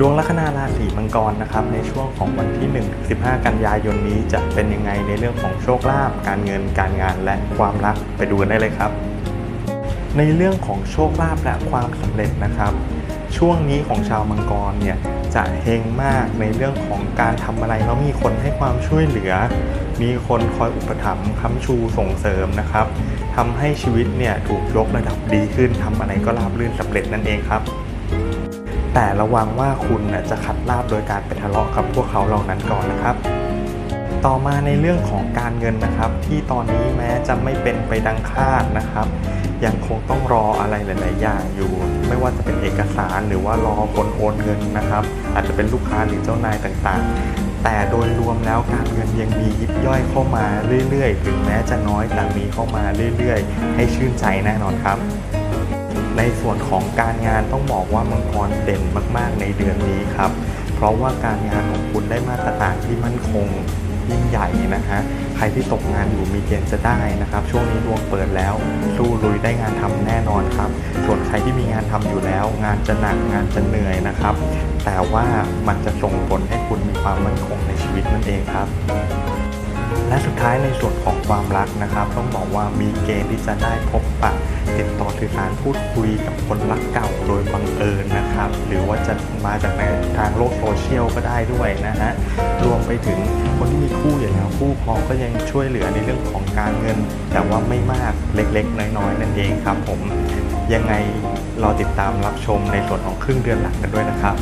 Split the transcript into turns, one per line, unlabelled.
ดวงลัคนาราศีมังกรนะครับในช่วงของวันที่ 1 15 กันยายนนี้จะเป็นยังไงในเรื่องของโชคลาภการเงินการงานและความรักไปดูกันได้เลยครับ ในเรื่องของโชคลาภและความสำเร็จนะครับ ช่วงนี้ของชาวมังกรเนี่ยจะเฮงมากในเรื่องของการทำอะไรแล้วมีคนให้ความช่วยเหลือ มีคนคอยอุปถัมภ์ค้ำชูส่งเสริมนะครับทำให้ชีวิตเนี่ยถูกยกระดับดีขึ้นทำอะไรก็ราบรื่นสำเร็จนั่นเองครับ แต่ระวังว่าคุณจะขัดลาบโดยการไปทะเลาะกับพวกเขาเหล่านั้นก่อนนะครับ ต่อมาในเรื่องของการเงินนะครับ ที่ตอนนี้แม้จะไม่เป็นไปดังคาดนะครับ ยังคงต้องรออะไรหลาย ๆ อย่างอยู่ ไม่ว่าจะเป็นเอกสารหรือว่ารอคนโอนเงินนะครับ อาจจะเป็นลูกค้าหรือเจ้านายต่าง ๆแต่โดยรวมแล้วการเงินยังมียิบย่อยเข้ามาเรื่อยๆ ถึงแม้จะน้อยแต่มีเข้ามาเรื่อยๆ ให้ชื่นใจแน่นอนครับ ในส่วนของการงานต้องบอกว่ามังกรเด่นมาก ๆ ในเดือนนี้ครับ เพราะว่าการงานของคุณได้มาตรฐานที่มั่นคงยิ่งใหญ่นะฮะ ใครที่ตกงานอยู่มีเกณฑ์จะได้นะครับ ช่วงนี้ดวงเปิดแล้ว สู้ลุยได้งานทำแน่นอนครับ ส่วนใครที่มีงานทำอยู่แล้ว งานจะหนักงานจะเหนื่อยนะครับ แต่ว่ามันจะส่งผลให้คุณมีความมั่นคงในชีวิตนั่นเองครับ และสุดท้ายในส่วนของความรักนะครับ ต้องบอกว่ามีเกณฑ์ที่จะได้พบปะติดต่อสื่อสารพูดคุยกับคนรักเก่าโดยบังเอิญนะครับ หรือว่าจะมาจากในทางโลกโซเชียลก็ได้ด้วยนะฮะรวมไปถึงคนที่มีคู่อยู่แล้วคู่ครองก็ยังช่วยเหลือในเรื่องของการเงิน แต่ว่าไม่มากเล็ก ๆ น้อยๆนั่นเองครับ ผมยังไงรอติดตามรับชมในส่วนของครึ่งเดือนหลังกันด้วยนะครับ